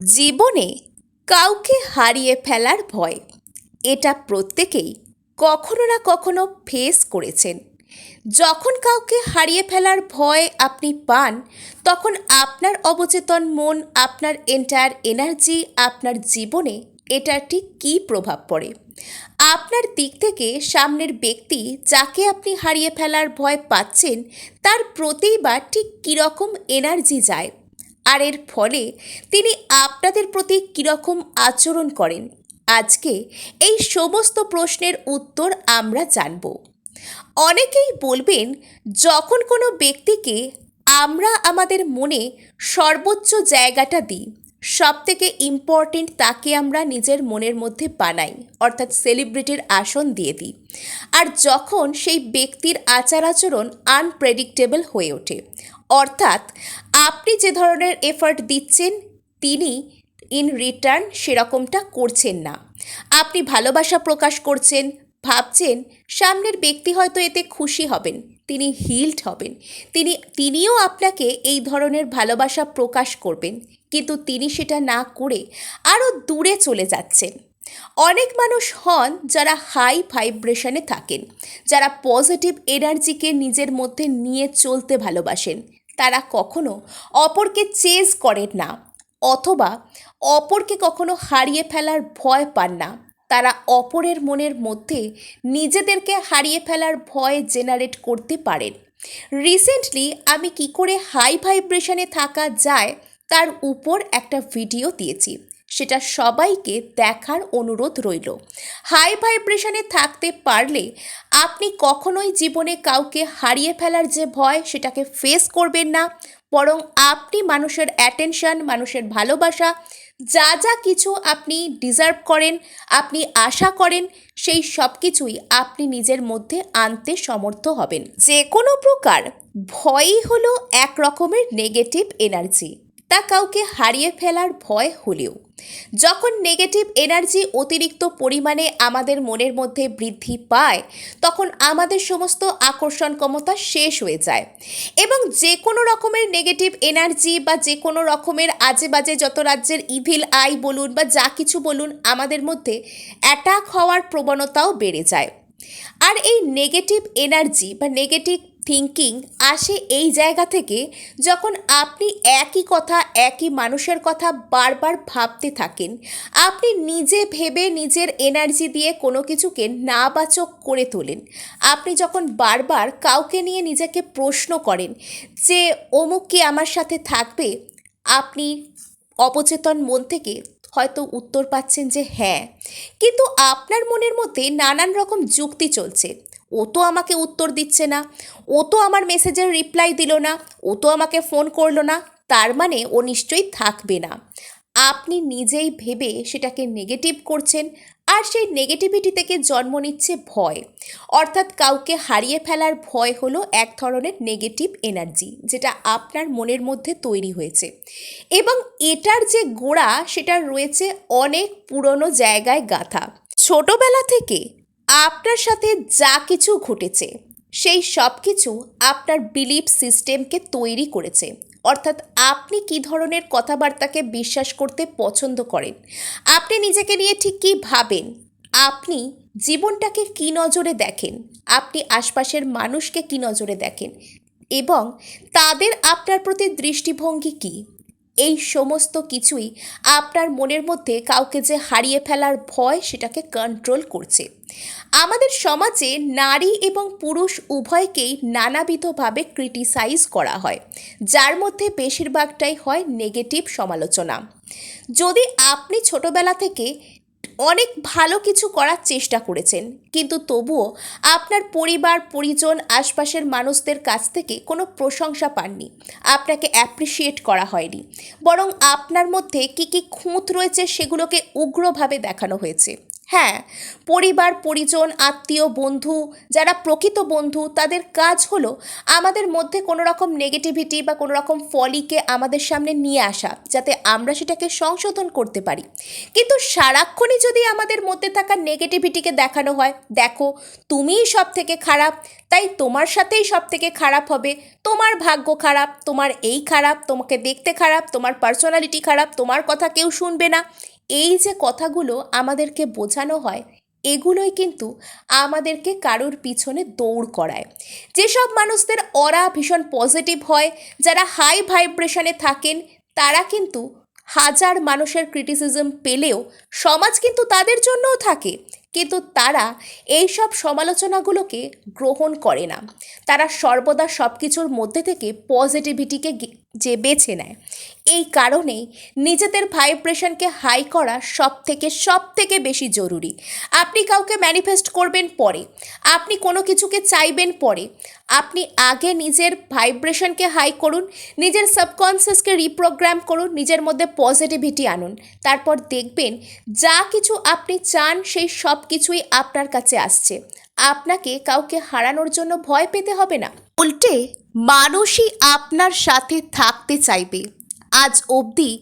জীবনে কাউকে হারিয়ে ফেলার ভয়, এটা প্রত্যেকেই কখনো না কখনো ফেস করেছেন। যখন কাউকে হারিয়ে ফেলার ভয় আপনি পান, তখন আপনার অবচেতন মন, আপনার এন্টায়ার এনার্জি আপনার জীবনে এটার ঠিক কী প্রভাব পড়ে? আপনার দিক থেকে সামনের ব্যক্তি যাকে আপনি হারিয়ে ফেলার ভয় পাচ্ছেন, তার প্রতিবার ঠিক কীরকম এনার্জি যায়? আর এর ফলে তিনি আপনাদের প্রতি কীরকম আচরণ করেন? আজকে এই সমস্ত প্রশ্নের উত্তর আমরা জানব। অনেকেই বলবেন, যখন কোনো ব্যক্তিকে আমরা আমাদের মনে সর্বোচ্চ জায়গাটা দিই সব থেকে ইম্পর্টেন্ট তাকে আমরা নিজের মনের মধ্যে বানাই, অর্থাৎ সেলিব্রিটির আসন দিয়ে দিই। আর যখন সেই ব্যক্তির আচার আচরণ আনপ্রেডিক্টেবল হয়ে ওঠে অর্থাৎ আপনি যে ধরনের এফার্ট দিচ্ছেন, তিনি ইন রিটার্ন সেরকমটা করছেন না। আপনি ভালোবাসা প্রকাশ করছেন, ভাবছেন সামনের ব্যক্তি হয়তো এতে খুশি হবেন, তিনি হিল্ড হবেন। তিনি, তিনিও আপনাকে এই ধরনের ভালোবাসা প্রকাশ করবেন, কিন্তু তিনি সেটা না করে আরও দূরে চলে যাচ্ছেন। অনেক মানুষ হন যারা হাই ভাইব্রেশনে থাকেন, যারা পজিটিভ এনার্জিকে নিজের মধ্যে নিয়ে চলতে ভালোবাসেন। তারা কখনো অপরকে চেজ করেন না, অথবা অপরকে কখনো হারিয়ে ফেলার ভয় পান না। তারা অপরের মনের মধ্যে নিজেদেরকে হারিয়ে ফেলার ভয় জেনারেট করতে পারেন। রিসেন্টলি আমি কি করে হাই ভাইব্রেশনে থাকা যায়, তার উপর একটা ভিডিও দিয়েছি। সেটা সবাইকে দেখার অনুরোধ রইল। হাই ভাইব্রেশনে থাকতে পারলে আপনি কখনোই জীবনে কাউকে হারিয়ে ফেলার যে ভয় সেটাকে ফেস করবেন না। বরং আপনি মানুষের অ্যাটেনশন মানুষের ভালোবাসা, যা যা কিছু আপনি ডিজার্ভ করেন, আপনি আশা করেন, সেই সব কিছুই আপনি নিজের মধ্যে আনতে সমর্থ হবেন। যে কোনো প্রকার ভয়ই হলো এক রকমের নেগেটিভ এনার্জি তা কাউকে হারিয়ে ফেলার ভয় হলেও। যখন নেগেটিভ এনার্জি অতিরিক্ত পরিমাণে আমাদের মনের মধ্যে বৃদ্ধি পায়, তখন আমাদের সমস্ত আকর্ষণ ক্ষমতা শেষ হয়ে যায়। এবং যে কোনো রকমের নেগেটিভ এনার্জি বা যে কোনো রকমের আজে বাজে যত রাজ্যের ইভিল আই বলুন বা যা কিছু বলুন, আমাদের মধ্যে অ্যাটাক হওয়ার প্রবণতাও বেড়ে যায়। আর এই নেগেটিভ এনার্জি বা নেগেটিভ থিঙ্কিং আসে এই জায়গা থেকে যখন আপনি একই কথা, একই মানুষের কথা বারবার ভাবতে থাকেন। আপনি নিজে ভেবে নিজের এনার্জি দিয়ে কোনো কিছুকে নাবাচক করে তোলেন। আপনি যখন বারবার কাউকে নিয়ে নিজেকে প্রশ্ন করেন যে, অমুক কি আমার সাথে থাকবে? আপনি অবচেতন মন থেকে হয়তো উত্তর পাচ্ছেন যে হ্যাঁ। কিন্তু আপনার মনের মধ্যে নানান রকম যুক্তি চলছে। ও তো আমাকে উত্তর দিচ্ছে না। ও তো আমার মেসেজের রিপ্লাই দিল না। ও তো আমাকে ফোন করল না। তার মানে ও নিশ্চয়ই থাকবে না। আপনি নিজেই ভেবে সেটাকে নেগেটিভ করছেন আর সেই নেগেটিভিটি থেকে জন্ম নিচ্ছে ভয়। অর্থাৎ কাউকে হারিয়ে ফেলার ভয় হলো এক ধরনের নেগেটিভ এনার্জি যেটা আপনার মনের মধ্যে তৈরি হয়েছে। এবং এটার যে গোড়া, সেটা রয়েছে অনেক পুরনো জায়গায় গাথা। ছোটবেলা থেকে আপনার সাথে যা কিছু ঘটেছে, সেই সব কিছু আপনার বিলিফ সিস্টেমকে তৈরি করেছে। অর্থাৎ আপনি কী ধরনের কথাবার্তাকে বিশ্বাস করতে পছন্দ করেন? আপনি নিজেকে নিয়ে ঠিক কী ভাবেন? আপনি জীবনটাকে কী নজরে দেখেন? আপনি আশপাশের মানুষকে কী নজরে দেখেন? এবং তাদের আপনার প্রতি দৃষ্টিভঙ্গি কী? এই সমস্ত কিছুই আপনার মনের মধ্যে কাউকে যে হারিয়ে ফেলার ভয় সেটাকে কন্ট্রোল করছে। আমাদের সমাজে নারী এবং পুরুষ উভয়কেই নানাবিধভাবে ক্রিটিসাইজ করা হয়, যার মধ্যে বেশিরভাগটাই হয় নেগেটিভ সমালোচনা। যদি আপনি ছোটবেলা থেকে অনেক ভালো কিছু করার চেষ্টা করেছেন। কিন্তু তবুও আপনার পরিবার, পরিজন, আশপাশের মানুষদের কাছ থেকে কোনো প্রশংসা পাননি। আপনাকে অ্যাপ্রিসিয়েট করা হয়নি। বরং আপনার মধ্যে কী কী খুঁত রয়েছে সেগুলোকে উগ্রভাবে দেখানো হয়েছে। হ্যাঁ পরিবার, পরিজন, আত্মীয়, বন্ধু, যারা প্রকৃত বন্ধু, তাদের কাজ হলো আমাদের মধ্যে কোনো রকম নেগেটিভিটি বা কোনো রকম ফলিকে আমাদের সামনে নিয়ে আসা, যাতে আমরা সেটাকে সংশোধন করতে পারি। কিন্তু সারাক্ষণই যদি আমাদের মধ্যে থাকা নেগেটিভিটিকে দেখানো হয়, দেখো তুমিই সব থেকে খারাপ, তাই তোমার সাথেই সব থেকে খারাপ হবে। তোমার ভাগ্য খারাপ, তোমার এই খারাপ, তোমাকে দেখতে খারাপ, তোমার পার্সোনালিটি খারাপ, তোমার কথা কেউ শুনবে না। এই যে কথাগুলো আমাদেরকে বোঝানো হয়, এগুলোই কিন্তু আমাদেরকে কারোর পিছনে দৌড় করায়। যেসব মানুষদের অরা ভীষণ পজিটিভ হয়, যারা হাই ভাইব্রেশনে থাকেন, তারা কিন্তু হাজার মানুষের ক্রিটিসিজম পেলেও সমাজ কিন্তু তাদের জন্যও থাকে, কিন্তু তারা এই সব সমালোচনাগুলোকে গ্রহণ করে না। তারা সর্বদা সব কিছুর মধ্যে থেকে পজিটিভিটিকে যে বেছে নেয়। এই কারণেই নিজেদের ভাইব্রেশনকে হাই করা সব থেকে সব থেকে বেশি জরুরি। আপনি কাউকে ম্যানিফেস্ট করবেন পরে, আপনি কোনো কিছুকে চাইবেন পরে, আপনি আগে নিজের ভাইব্রেশনকে হাই করুন, নিজের সাবকনসিয়াসকে রিপ্রোগ্রাম করুন, নিজের মধ্যে পজিটিভিটি আনুন। তারপর দেখবেন যা কিছু আপনি চান সেই সব কিছুই আপনার কাছে আসছে। আপনাকে কাউকে হারানোর জন্য ভয় পেতে হবে না। উল্টে মানুষই আপনার সাথে থাকতে চাইবে। আজ অবধি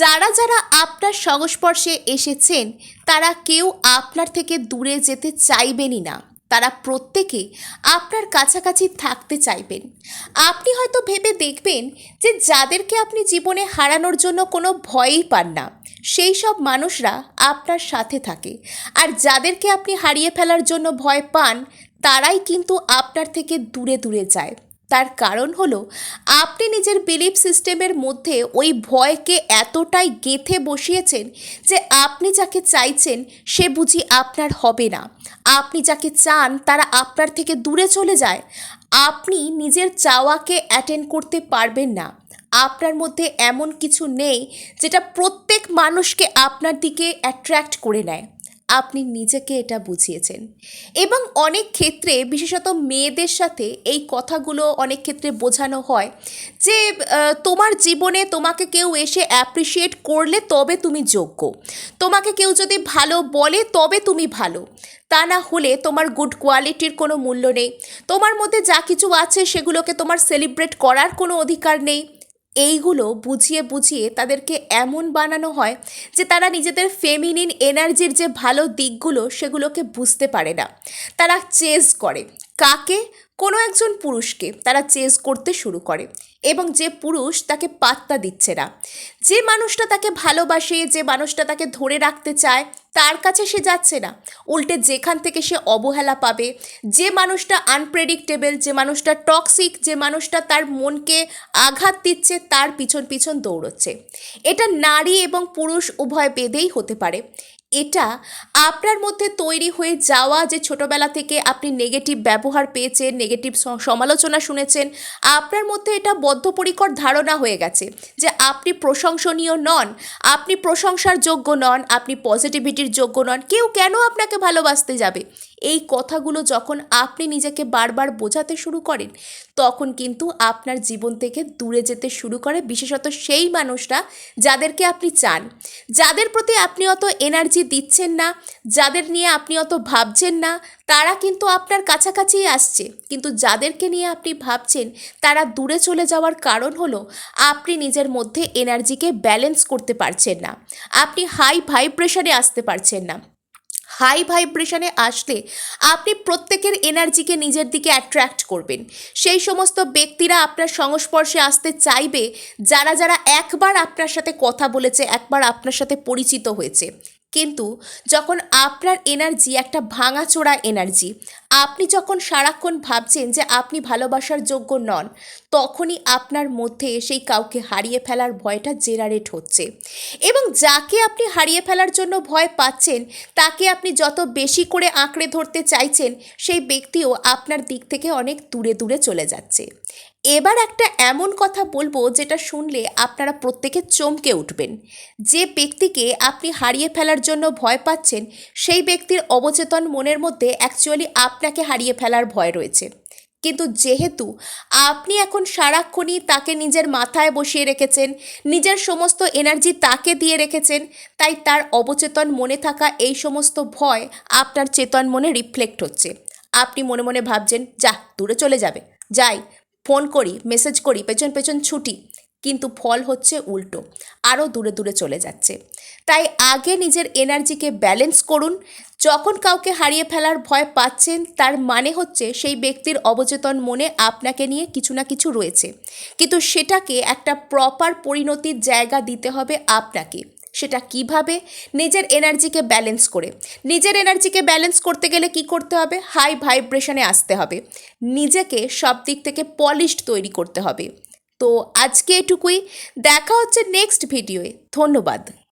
যারা যারা আপনার সংস্পর্শে এসেছেন, তারা কেউ আপনার থেকে দূরে যেতে চাইবেনই না। তারা প্রত্যেকে আপনার কাছাকাছি থাকতে চাইবেন। আপনি হয়তো ভেবে দেখবেন যে যাদেরকে আপনি জীবনে হারানোর জন্য কোনো ভয়ই পান না, সেই সব মানুষরা আপনার সাথে থাকে। আর যাদেরকে আপনি হারিয়ে ফেলার জন্য ভয় পান তারাই কিন্তু আপনার থেকে দূরে দূরে যায়। তার কারণ হলো, আপনি নিজের বিলিফ সিস্টেমের মধ্যে ওই ভয়কে এতটাই গেঁথে বসিয়েছেন যে আপনি যাকে চাইছেন সে বুঝি আপনার হবে না। আপনি যাকে চান তারা আপনার থেকে দূরে চলে যায়। আপনি নিজের চাওয়াকে অ্যাটেন্ড করতে পারবেন না। আপনার মধ্যে এমন কিছু নেই যেটা প্রত্যেক মানুষকে আপনার দিকে অ্যাট্রাক্ট করে নেয়। আপনি নিজেকে এটা বুঝিয়েছেন। এবং অনেক ক্ষেত্রে, বিশেষত মেয়েদের সাথে এই কথাগুলো অনেক ক্ষেত্রে বোঝানো হয় যে তোমার জীবনে তোমাকে কেউ এসে অ্যাপ্রিসিয়েট করলে তবে তুমি যোগ্য। তোমাকে কেউ যদি ভালো বলে তবে তুমি ভালো। তা না হলে তোমার গুড কোয়ালিটির কোনো মূল্য নেই। তোমার মধ্যে যা কিছু আছে সেগুলোকে তোমার সেলিব্রেট করার কোনো অধিকার নেই। এইগুলো বুঝিয়ে বুঝিয়ে তাদেরকে এমন বানানো হয় যে তারা নিজেদের ফেমিনিন এনার্জির যে ভালো দিকগুলো সেগুলোকে বুঝতে পারে না। তারা চেজ করে। কাকে? কোনো একজন পুরুষকে। তারা চেজ করতে শুরু করে। এবং যে পুরুষ তাকে পাত্তা দিচ্ছে না। যে মানুষটা তাকে ভালোবাসে, যে মানুষটা তাকে ধরে রাখতে চায়, তার কাছে সে যাচ্ছে না। উল্টে যেখান থেকে সে অবহেলা পাবে, যে মানুষটা আনপ্রেডিক্টেবল যে মানুষটা টক্সিক যে মানুষটা তার মনকে আঘাত দিচ্ছে, তার পিছন পিছন দৌড়চ্ছে। এটা নারী এবং পুরুষ উভয় বেদেই হতে পারে। এটা আপনার মধ্যে তৈরি হয়ে যাওয়া যে ছোটবেলা থেকে আপনি নেগেটিভ ব্যবহার পেয়েছেন নেগেটিভ সমালোচনা শুনেছেন, আপনার মধ্যে এটা বদ্ধপরিকর ধারণা হয়ে গেছে যে আপনি প্রশংসনীয় নন, আপনি প্রশংসার যোগ্য নন, আপনি পজিটিভিটির যোগ্য নন। কেউ কেন আপনাকে ভালোবাসতে যাবে? এই কথাগুলো যখন আপনি নিজেকে বারবার বোঝাতে শুরু করেন, তখন কিন্তু আপনার জীবন থেকে দূরে যেতে শুরু করে, বিশেষত সেই মানুষরা যাদেরকে আপনি চান। যাদের প্রতি আপনি অত এনার্জি দিচ্ছেন না, যাদের নিয়ে আপনি অত ভাবছেন না, তারা কিন্তু আপনার কাছাকাছি আসছে। কিন্তু যাদেরকে নিয়ে আপনি ভাবছেন, তারা দূরে চলে যাওয়ার কারণ হলো, আপনি নিজের মধ্যে এনার্জিকে ব্যালেন্স করতে পারছেন না। আপনি হাই ভাইব্রেশনে আসতে পারছেন না। হাই ভাইব্রেশনে আসলে আপনি প্রত্যেকের এনার্জিকে নিজের দিকে অ্যাট্রাক্ট করবেন। সেই সমস্ত ব্যক্তিরা আপনার সংস্পর্শে আসতে চাইবে, যারা যারা একবার আপনার সাথে কথা বলেছে, একবার আপনার সাথে পরিচিত হয়েছে। কিন্তু যখন আপনার এনার্জি একটা ভাঙাচোরা এনার্জি, আপনি যখন সারাক্ষণ ভাবছেন যে আপনি ভালোবাসার যোগ্য নন, তখনই আপনার মধ্যে সেই কাউকে হারিয়ে ফেলার ভয়টা জেনারেট হচ্ছে। এবং যাকে আপনি হারিয়ে ফেলার জন্য ভয় পাচ্ছেন, তাকে আপনি যত বেশি করে আঁকড়ে ধরতে চাইছেন, সেই ব্যক্তিও আপনার দিক থেকে অনেক দূরে দূরে চলে যাচ্ছে। এবার একটা এমন কথা বলব যেটা শুনলে আপনারা প্রত্যেকে চমকে উঠবেন। যে ব্যক্তিকে আপনি হারিয়ে ফেলার জন্য ভয় পাচ্ছেন, সেই ব্যক্তির অবচেতন মনের মধ্যে অ্যাকচুয়ালি আপনাকে হারিয়ে ফেলার ভয় রয়েছে। কিন্তু যেহেতু আপনি এখন সারাক্ষণই তাকে নিজের মাথায় বসিয়ে রেখেছেন, নিজের সমস্ত এনার্জি তাকে দিয়ে রেখেছেন, তাই তার অবচেতন মনে থাকা এই সমস্ত ভয় আপনার চেতন মনে রিফ্লেক্ট হচ্ছে। আপনি মনে মনে ভাবছেন যা দূরে চলে যাবে। যাই ফোন করি, মেসেজ করি, পেছন পেছন ছুটি, কিন্তু ফল হচ্ছে উল্টো, আরও দূরে দূরে চলে যাচ্ছে। তাই আগে নিজের এনার্জিকে ব্যালেন্স করুন, যখন কাউকে হারিয়ে ফেলার ভয় পাচ্ছেন, তার মানে হচ্ছে সেই ব্যক্তির অবচেতন মনে আপনাকে নিয়ে কিছু না কিছু রয়েছে। কিন্তু সেটাকে একটা প্রপার পরিণতির জায়গা দিতে হবে আপনাকে। সেটা কীভাবে? নিজের এনার্জিকে ব্যালেন্স করে। নিজের এনার্জিকে ব্যালেন্স করতে গেলে কি করতে হবে? হাই ভাইব্রেশনে আসতে হবে। নিজেকে সব দিক থেকে পলিশড তৈরি করতে হবে। তো আজকে এটুকুই। দেখা হচ্ছে নেক্সট ভিডিওয়ে ধন্যবাদ।